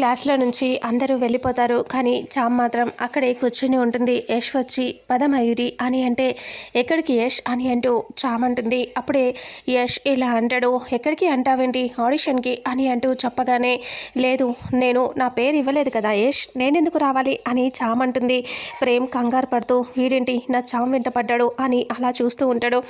క్లాస్లో నుంచి అందరూ వెళ్ళిపోతారు. కానీ చామ్ మాత్రం అక్కడే కూర్చుని ఉంటుంది. యష్ వచ్చి పద మయూరి అని అంటే ఎక్కడికి యష్? అని అంటూ చామ్ అంటుంది. అప్పుడే యష్ ఇలా అంటాడు ఎక్కడికి అంటావేంటి? ఆడిషన్కి? అని అంటూ చెప్పగానే లేదు నేను నా పేరు ఇవ్వలేదు కదా యష్ నేనెందుకు రావాలి? అని చామ్ అంటుంది. ప్రేమ్ కంగారు పడుతూ వీడేంటి? నా చామ్ వెంట పడ్డాడు అని అలా చూస్తూ ఉంటాడు.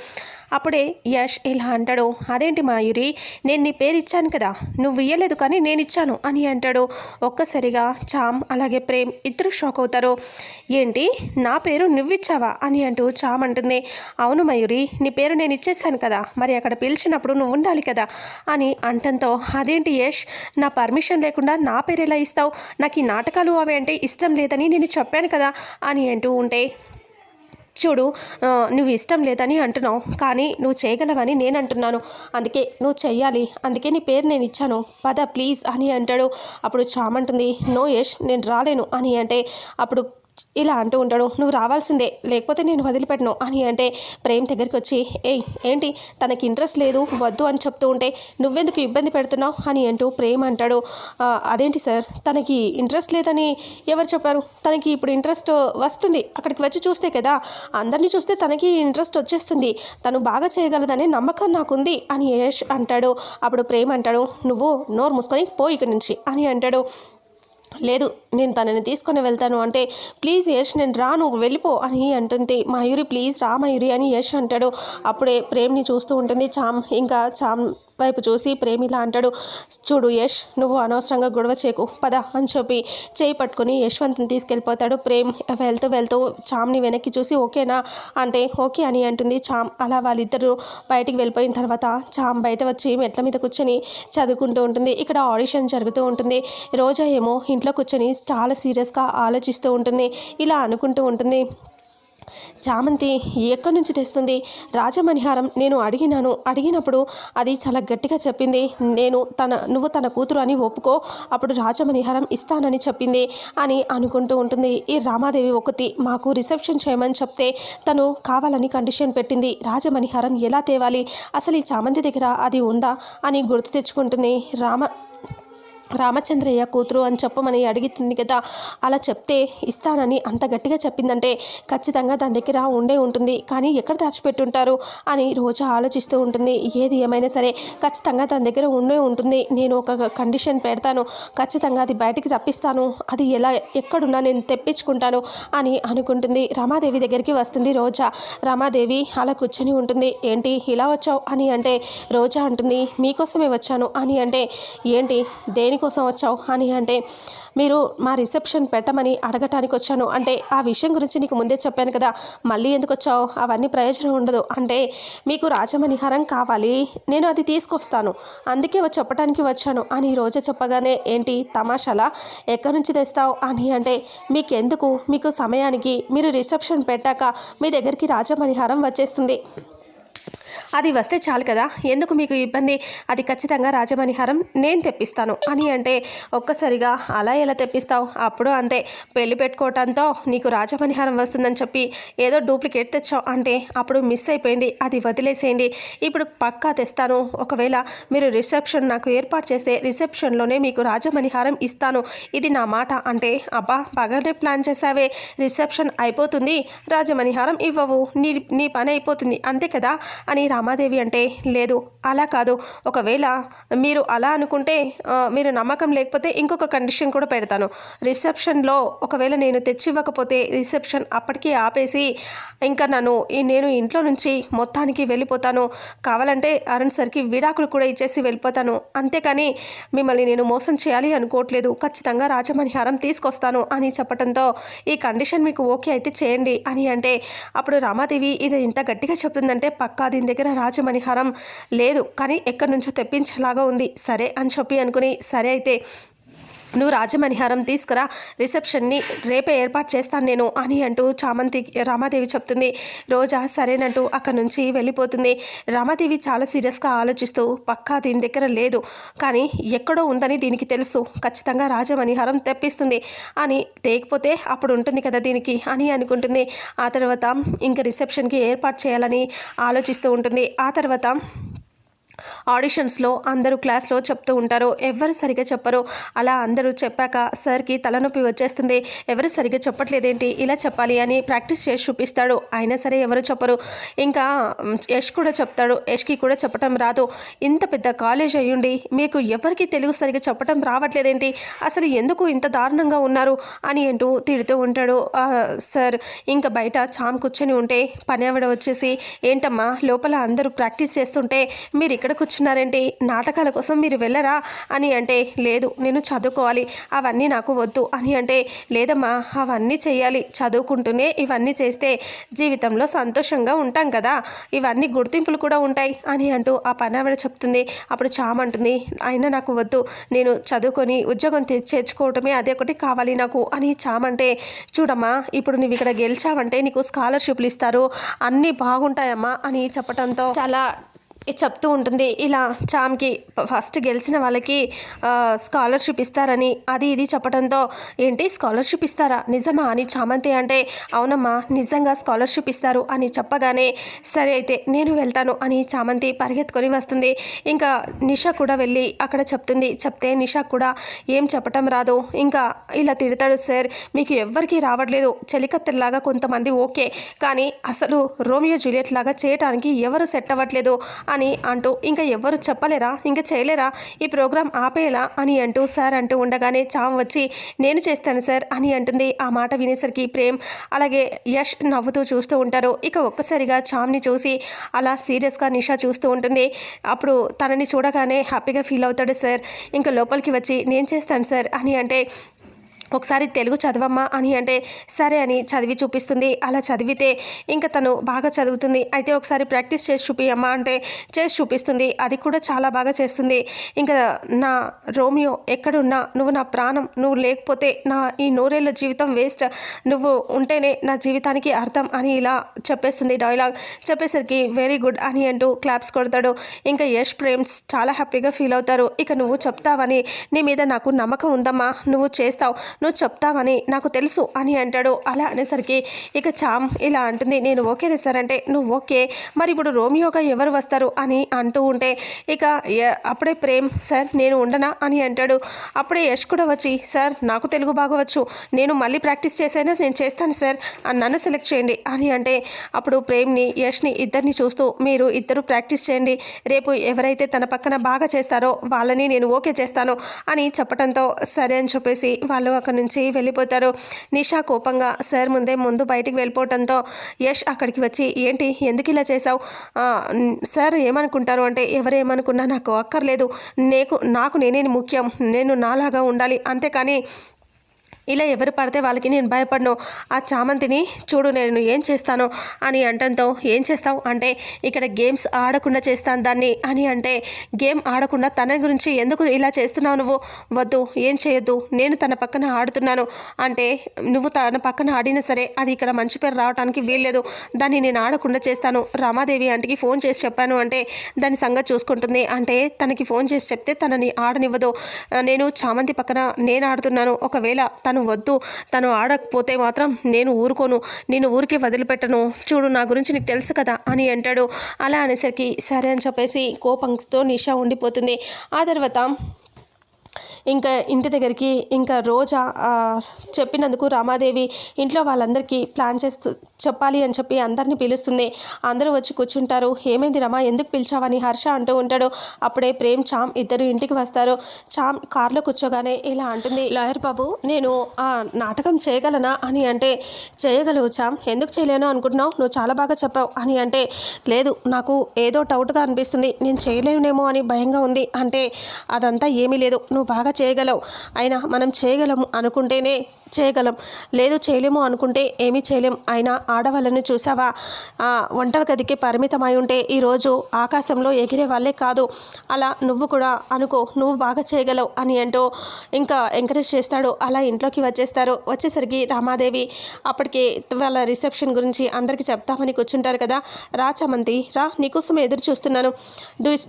అప్పుడే యష్ ఇలా అంటాడు అదేంటి మాయూరి? నేను నీ పేరు ఇచ్చాను కదా నువ్వు ఇయ్యలేదు కానీ నేను ఇచ్చాను అని అంటాడు. ఒక్కసారిగా చామ్ అలాగే ప్రేమ్ ఇద్దరు షాక్ అవుతారు. ఏంటి? నా పేరు నువ్విచ్చావా? అని అంటూ చామ్ అంటుంది. అవును మయూరి నీ పేరు నేను ఇచ్చేసాను కదా. మరి అక్కడ పిలిచినప్పుడు నువ్వు ఉండాలి కదా? అని అంటంతో అదేంటి యష్? నా పర్మిషన్ లేకుండా నా పేరు ఎలా ఇస్తావు? నాకు ఈ నాటకాలు అవి అంటే ఇష్టం లేదని నేను చెప్పాను కదా? అని అంటూ ఉంటే చూడు నువ్వు ఇష్టం లేదని అంటున్నావు. కానీ నువ్వు చేయగలవని నేను అంటున్నాను. అందుకే నువ్వు చెయ్యాలి. అందుకే నీ పేరు నేను ఇచ్చాను. పద ప్లీజ్ అని అంటాడు. అప్పుడు చామంటుంది నో యష్ నేను రాలేను అని అంటే అప్పుడు ఇలా అంటూ ఉంటాడు నువ్వు రావాల్సిందే లేకపోతే నేను వదిలిపెట్టను అని అంటే ప్రేమ్ దగ్గరికి వచ్చి ఏయ్ ఏంటి? తనకి ఇంట్రెస్ట్ లేదు వద్దు అని చెప్తూ ఉంటే నువ్వెందుకు ఇబ్బంది పెడుతున్నావు? అని అంటూ ప్రేమ్ అంటాడు అదేంటి సార్? తనకి ఇంట్రెస్ట్ లేదని ఎవరు చెప్పారు? తనకి ఇప్పుడు ఇంట్రెస్ట్ వస్తుంది అక్కడికి వచ్చి చూస్తే కదా అందరినీ చూస్తే తనకి ఇంట్రెస్ట్ వచ్చేస్తుంది తను బాగా చేయగలదనే నమ్మకం నాకుంది అని యశ్ అంటాడు. అప్పుడు ప్రేమ్ అంటాడు నువ్వు నోరు మూసుకొని పో ఇక్కడి నుంచి అని అంటాడు. లేదు నేను తనని తీసుకొని వెళ్తాను అంటే ప్లీజ్ యష్ నేను రా నువ్వు వెళ్ళిపో అని అంటుంది మయూరి ప్లీజ్ రా మయూరి అని యష్ అంటాడు. అప్పుడే ప్రేమ్ని చూస్తూ ఉంటుంది. చామ్ ఇంకా చామ్ వైపు చూసి ప్రేమిలా ఇలా అంటాడు. చూడు యష్ నువ్వు అనవసరంగా గొడవ చేయకు పద అని చెప్పి చేయి పట్టుకొని యశ్వంత్ని తీసుకెళ్ళిపోతాడు. ప్రేమ్ వెళ్తూ వెళ్తూ చామ్ని వెనక్కి చూసి ఓకేనా? అంటే ఓకే అని అంటుంది చామ్. అలా వాళ్ళిద్దరూ బయటికి వెళ్ళిపోయిన తర్వాత చామ్ బయట వచ్చి మెట్ల మీద కూర్చొని చదువుకుంటూ ఉంటుంది. ఇక్కడ ఆడిషన్ జరుగుతూ ఉంటుంది. రోజా ఏమో ఇంట్లో కూర్చొని చాలా సీరియస్గా ఆలోచిస్తూ ఉంటుంది. ఇలా అనుకుంటూ ఉంటుంది. చామంతి ఎక్కడి నుంచి తెస్తుంది? రాజమణిహారం నేను అడిగినాను. అడిగినప్పుడు అది చాలా గట్టిగా చెప్పింది. నేను తన నువ్వు తన కూతురు అని ఒప్పుకో అప్పుడు రాజమణిహారం ఇస్తానని చెప్పింది అని అనుకుంటూ ఉంటుంది. ఈ రామాదేవి ఒకటి మాకు రిసెప్షన్ చేయమని చెప్తే తను కావాలని కండిషన్ పెట్టింది. రాజమణిహారం ఎలా తేవాలి? అసలు ఈ చామంతి దగ్గర అది ఉందా? అని గుర్తు తెచ్చుకుంటుంది రామ రామచంద్రయ్య కూతురు అని చెప్పమని అడిగింది కదా. అలా చెప్తే ఇస్తానని అంత గట్టిగా చెప్పిందంటే ఖచ్చితంగా దాని దగ్గర ఉండే ఉంటుంది. కానీ ఎక్కడ దాచిపెట్టుంటారు అని రోజా ఆలోచిస్తూ ఉంటుంది. ఏది ఏమైనా సరే ఖచ్చితంగా దాని దగ్గర ఉండే ఉంటుంది. నేను ఒక కండిషన్ పెడతాను. ఖచ్చితంగా అది బయటికి రప్పిస్తాను. అది ఎలా ఎక్కడున్నా నేను తెప్పించుకుంటాను అని అనుకుంటుంది. రమాదేవి దగ్గరికి వస్తుంది రోజా. రమాదేవి అలా కూర్చొని ఉంటుంది. ఏంటి ఇలా వచ్చావు అని అంటే రోజా అంటుంది మీకోసమే వచ్చాను అని అంటే ఏంటి దేనికోసం వచ్చావు అని అంటే మీరు మా రిసెప్షన్ పెట్టమని అడగటానికి వచ్చాను. అంటే ఆ విషయం గురించి నీకు ముందే చెప్పాను కదా మళ్ళీ ఎందుకు వచ్చావు? అవన్నీ ప్రయోజనం ఉండదు. అంటే మీకు రాజమణిహారం కావాలి. నేను అది తీసుకొస్తాను. అందుకే చెప్పడానికి వచ్చాను. అని రోజు చెప్పగానే ఏంటి తమాషాలా? ఎక్కడి నుంచి తెస్తావు? అని అంటే మీకెందుకు? మీకు సమయానికి మీరు రిసెప్షన్ పెట్టాక మీ దగ్గరికి రాజమణిహారం వచ్చేస్తుంది. అది వస్తే చాలు కదా. ఎందుకు మీకు ఇబ్బంది? అది ఖచ్చితంగా రాజమణిహారం నేను తెప్పిస్తాను. అని అంటే ఒక్కసారిగా అలా ఎలా తెప్పిస్తావు? అప్పుడు అంతే. పెళ్ళి పెట్టుకోవటంతో నీకు రాజమణిహారం వస్తుందని చెప్పి ఏదో డూప్లికేట్ తెచ్చావు అంటే అప్పుడు మిస్ అయిపోయింది. అది వదిలేసేయండి. ఇప్పుడు పక్కా తెస్తాను. ఒకవేళ మీరు రిసెప్షన్ నాకు ఏర్పాటు చేస్తే రిసెప్షన్లోనే మీకు రాజమణిహారం ఇస్తాను. ఇది నా మాట. అంటే అబ్బా బాగానే ప్లాన్ చేసావే రిసెప్షన్ అయిపోతుంది. రాజమణిహారం ఇవ్వవు. నీ నీ పని అయిపోతుంది. అంతే కదా? అని రామాదేవి అంటే లేదు అలా కాదు. ఒకవేళ మీరు అలా అనుకుంటే మీరు నమ్మకం లేకపోతే ఇంకొక కండిషన్ కూడా పెడతాను. రిసెప్షన్లో ఒకవేళ నేను తెచ్చివ్వకపోతే రిసెప్షన్ అప్పటికే ఆపేసి ఇంకా నన్ను ఈ- నేను ఇంట్లో నుంచి మొత్తానికి వెళ్ళిపోతాను. కావాలంటే అరుణ్ సర్కి విడాకులు కూడా ఇచ్చేసి వెళ్ళిపోతాను. అంతేకాని మిమ్మల్ని నేను మోసం చేయాలి అనుకోవట్లేదు. ఖచ్చితంగా రాజమణిహారం తీసుకొస్తాను అని చెప్పడంతో ఈ కండిషన్ మీకు ఓకే అయితే చేయండి అని అంటే అప్పుడు రామాదేవి ఇది ఇంత గట్టిగా చెప్తుందంటే పక్కా దీని దగ్గర రాజమణిహారం లేదు. కానీ ఎక్కడి నుంచో తెప్పించేలాగా ఉంది. సరే అని చెప్పి అనుకుని సరే అయితే నువ్వు రాజమణిహారం తీసుకురా రిసెప్షన్ని రేపే ఏర్పాటు చేస్తాను నేను అని అంటూ చామంతి రామాదేవి చెప్తుంది. రోజా సరేనంటూ అక్కడి నుంచి వెళ్ళిపోతుంది. రామాదేవి చాలా సీరియస్గా ఆలోచిస్తూ పక్కా దీని దగ్గర లేదు కానీ ఎక్కడో ఉందని దీనికి తెలుసు. ఖచ్చితంగా రాజమణిహారం తెప్పిస్తుంది. అని తేకపోతే అప్పుడు ఉంటుంది కదా దీనికి అని అనుకుంటుంది. ఆ తర్వాత ఇంకా రిసెప్షన్కి ఏర్పాటు చేయాలని ఆలోచిస్తూ ఉంటుంది. ఆ తర్వాత ఆడిషన్స్లో అందరూ క్లాస్లో చెప్తూ ఉంటారు. ఎవరు సరిగా చెప్పరు. అలా అందరూ చెప్పాక సార్కి తలనొప్పి వచ్చేస్తుంది. ఎవరు సరిగా చెప్పట్లేదేంటి? ఇలా చెప్పాలి అని ప్రాక్టీస్ చేసి చూపిస్తాడు. అయినా సరే ఎవరు చెప్పరు. ఇంకా యష్ కూడా చెప్తాడు. యష్కి కూడా చెప్పటం రాదు. ఇంత పెద్ద కాలేజ్ అయ్యుండి మీకు ఎవరికి తెలుగు సరిగా చెప్పటం రావట్లేదేంటి? అసలు ఎందుకు ఇంత దారుణంగా ఉన్నారు? అని అంటూ తిడుతూ ఉంటాడు. సార్ ఇంకా బయట చామ్ కూర్చొని ఉంటే పని ఆవిడ వచ్చేసి ఏంటమ్మా లోపల అందరూ ప్రాక్టీస్ చేస్తుంటే మీరు ఇక్కడ కూర్చున్నారేంటి? నాటకాల కోసం మీరు వెళ్ళరా? అని అంటే లేదు నేను చదువుకోవాలి. అవన్నీ నాకు వద్దు అని అంటే లేదమ్మా అవన్నీ చేయాలి చదువుకుంటూనే ఇవన్నీ చేస్తే జీవితంలో సంతోషంగా ఉంటాం కదా. ఇవన్నీ గుర్తింపులు కూడా ఉంటాయి అని అంటూ ఆ పని ఆవిడ చెప్తుంది. అప్పుడు చామంటుంది అయినా నాకు వద్దు. నేను చదువుకొని ఉద్యోగం చేర్చుకోవటమే అదే ఒకటి కావాలి నాకు అని చామంటే చూడమ్మా ఇప్పుడు నువ్వు ఇక్కడ గెలిచావంటే నీకు స్కాలర్షిప్లు ఇస్తారు. అన్నీ బాగుంటాయమ్మా అని చెప్పడంతో చాలా చెప్తూ ఉంటుంది ఇలా చామ్కి ఫస్ట్ గెలిచిన వాళ్ళకి స్కాలర్షిప్ ఇస్తారని అది ఇది చెప్పడంతో ఏంటి స్కాలర్షిప్ ఇస్తారా? నిజమా అని చామంతి అంటే అవునమ్మా నిజంగా స్కాలర్షిప్ ఇస్తారు అని చెప్పగానే సరే అయితే నేను వెళ్తాను అని చామంతి పరిగెత్తుకొని వస్తుంది. ఇంకా నిషా కూడా వెళ్ళి అక్కడ చెప్తుంది చెప్తే నిషా కూడా ఏం చెప్పటం రాదు. ఇంకా ఇలా తిడతాడు సార్ మీకు ఎవ్వరికీ రావట్లేదు. చెలికత్తెల్లాగా కొంతమంది ఓకే కానీ అసలు రోమియో జూలియట్ లాగా చేయటానికి ఎవరు సెట్ అవ్వట్లేదు. అని అంటూ ఇంకా ఎవరు చెప్పలేరా? ఇంకా చేయలేరా? ఈ ప్రోగ్రాం ఆపేలా? అని అంటూ సార్ అంటూ ఉండగానే చామ్ వచ్చి నేను చేస్తాను సార్ అని అంటుంది. ఆ మాట వినేసరికి ప్రేమ్ అలాగే యష్ నవ్వుతూ చూస్తూ ఉంటారు. ఇక ఒక్కసారిగా చామ్ని చూసి అలా సీరియస్గా నిషా చూస్తూ ఉంటుంది. అప్పుడు తనని చూడగానే హ్యాపీగా ఫీల్ అవుతాడు సార్. ఇంకా లోపలికి వచ్చి నేను చేస్తాను సార్ అని అంటే ఒకసారి తెలుగు చదవమ్మా అని అంటే సరే అని చదివి చూపిస్తుంది. అలా చదివితే ఇంకా తను బాగా చదువుతుంది. అయితే ఒకసారి ప్రాక్టీస్ చేసి చూపియమ్మా అంటే చేసి చూపిస్తుంది. అది కూడా చాలా బాగా చేస్తుంది. ఇంకా నా రోమియో ఎక్కడున్నా నువ్వు నా ప్రాణం నువ్వు లేకపోతే నా ఈ నూరేళ్ళ జీవితం వేస్ట్. నువ్వు ఉంటేనే నా జీవితానికి అర్థం అని ఇలా చెప్పేస్తుంది డైలాగ్. చెప్పేసరికి వెరీ గుడ్ అని అంటూ క్లాప్స్ కొడతాడు. ఇంకా యష్ ప్రేమ్స్ చాలా హ్యాపీగా ఫీల్ అవుతారు. ఇక నువ్వు చెప్తావని నీ మీద నాకు నమ్మకం ఉందమ్మా. నువ్వు చేస్తావు. నువ్వు చెప్తావని నాకు తెలుసు అని అంటాడు. అలా అనేసరికి ఇక చామ్ ఇలా అంటుంది. నేను ఓకే సార్ అంటే నువ్వు ఓకే. మరి ఇప్పుడు రోమియోగా ఎవరు వస్తారు అని అంటూ ఉంటే ఇక అప్పుడే ప్రేమ్ సార్ నేను ఉండనా? అని అంటాడు. అప్పుడే యష్ కూడా వచ్చి సార్ నాకు తెలుగు బాగవచ్చు. నేను మళ్ళీ ప్రాక్టీస్ చేసైనా? నేను చేస్తాను సార్. నన్ను సెలెక్ట్ చేయండి. అని అంటే అప్పుడు ప్రేమ్ని యష్ని ఇద్దరిని చూస్తూ మీరు ఇద్దరు ప్రాక్టీస్ చేయండి. రేపు ఎవరైతే తన పక్కన బాగా చేస్తారో వాళ్ళని నేను ఓకే చేస్తాను అని చెప్పడంతో సరే అని చెప్పేసి వాళ్ళు ఒక అక్కడి నుంచి వెళ్ళిపోతారు. నిషా కోపంగా సార్ ముందే ముందు బయటికి వెళ్ళిపోవడంతో యష్ అక్కడికి వచ్చి ఏంటి ఎందుకు ఇలా చేసావు సార్ ఏమనుకుంటారు అంటే ఎవరు ఏమనుకున్నా నాకు అక్కర్లేదు. నేకు నాకు నేనే ముఖ్యం. నేను నాలాగా ఉండాలి. అంతేకాని ఇలా ఎవరు పడితే వాళ్ళకి నేను భయపడను. ఆ చామంతిని చూడు నేను ఏం చేస్తాను అని అంటంతో ఏం చేస్తావు అంటే ఇక్కడ గేమ్స్ ఆడకుండా చేస్తాను దాన్ని అని అంటే గేమ్ ఆడకుండా తన గురించి ఎందుకు ఇలా చేస్తున్నావు నువ్వు? వద్దు ఏం చేయొద్దు నేను తన పక్కన ఆడుతున్నాను అంటే నువ్వు తన పక్కన ఆడినా సరే అది ఇక్కడ మంచి పేరు రావడానికి వీల్లేదు. దాన్ని నేను ఆడకుండా చేస్తాను. రామాదేవి ఆంటీకి ఫోన్ చేసి చెప్పాను అంటే దాని సంగతి చూసుకుంటుంది అంటే తనకి ఫోన్ చేసి చెప్తే తనని ఆడనివ్వదు. నేను చామంతి పక్కన నేను ఆడుతున్నాను. ఒకవేళ తను వద్దు. తను ఆడకపోతే మాత్రం నేను ఊరుకోను. నేను ఊరికే వదిలిపెట్టను. చూడు నా గురించి నీకు తెలుసు కదా అని అంటాడు. అలా అనేసరికి సరే అని చెప్పేసి కోపంతో నిషా ఉండిపోతుంది. ఆ తర్వాత ఇంకా ఇంటి దగ్గరికి ఇంకా రోజా చెప్పినందుకు రామాదేవి ఇంట్లో వాళ్ళందరికీ ప్లాన్ చేస్తూ చెప్పాలి అని చెప్పి అందరినీ పిలుస్తుంది. అందరూ వచ్చి కూర్చుంటారు. ఏమైంది రమా? ఎందుకు పిలిచావని హర్ష అంటూ ఉంటాడు. అప్పుడే ప్రేమ్ చామ్ ఇద్దరు ఇంటికి వస్తారు. చామ్ కారులో కూర్చోగానే ఇలా అంటుంది. లాయర్ బాబు నేను ఆ నాటకం చేయగలనా? అని అంటే చేయగలవు చామ్. ఎందుకు చేయలేను అనుకుంటున్నావు? నువ్వు చాలా బాగా చెప్పావు. అని అంటే లేదు నాకు ఏదో డౌట్గా అనిపిస్తుంది. నేను చేయలేనేమో అని భయంగా ఉంది. అంటే అదంతా ఏమీ లేదు. నువ్వు బాగా చేయగలవు. అయినా మనం చేయగలము అనుకుంటేనే చేయగలం. లేదు చేయలేము అనుకుంటే ఏమీ చేయలేం. అయినా ఆడవాళ్ళని చూసావా? ఆ, వంట గదికి పరిమితమై ఉంటే ఈరోజు ఆకాశంలో ఎగిరే వాళ్ళే కాదు. అలా నువ్వు కూడా అనుకో. నువ్వు బాగా చేయగలవు అని అంటూ ఇంకా ఎంకరేజ్ చేస్తాడు. అలా ఇంట్లోకి వచ్చేస్తారు. వచ్చేసరికి రామాదేవి అప్పటికే వాళ్ళ రిసెప్షన్ గురించి అందరికీ చెప్తామని కూర్చుంటారు కదా. రా చమంతి రా. నీకోసం ఎదురు చూస్తున్నాను.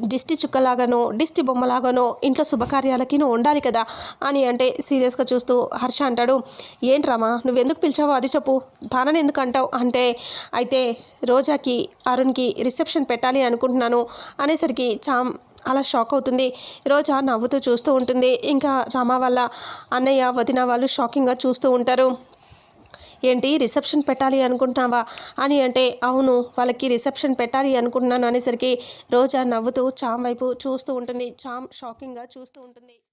దిష్టి చుక్కలాగానో దిష్టి బొమ్మలాగానో ఇంట్లో శుభకార్యాలకి నువ్వు ఉండాలి కదా అని అంటే సీరియస్గా చూస్తూ హర్ష అంటాడు. ఏంటి రామా నువ్వెందుకు పిలిచావో అది చెప్పు. తానని ఎందుకు అంటావు? అంటే అయితే రోజాకి అరుణ్కి రిసెప్షన్ పెట్టాలి అనుకుంటున్నాను. అనేసరికి చామ్ అలా షాక్ అవుతుంది. రోజా నవ్వుతూ చూస్తూ ఉంటుంది. ఇంకా రమ వల్ల అన్నయ్య వదిన వాళ్ళు షాకింగ్గా చూస్తూ ఉంటారు. ఏంటి రిసెప్షన్ పెట్టాలి అనుకుంటున్నావా? అని అంటే అవును వాళ్ళకి రిసెప్షన్ పెట్టాలి అనుకుంటున్నాను. అనేసరికి రోజా నవ్వుతూ చామ్ వైపు చూస్తూ ఉంటుంది. చామ్ షాకింగ్గా చూస్తూ ఉంటుంది.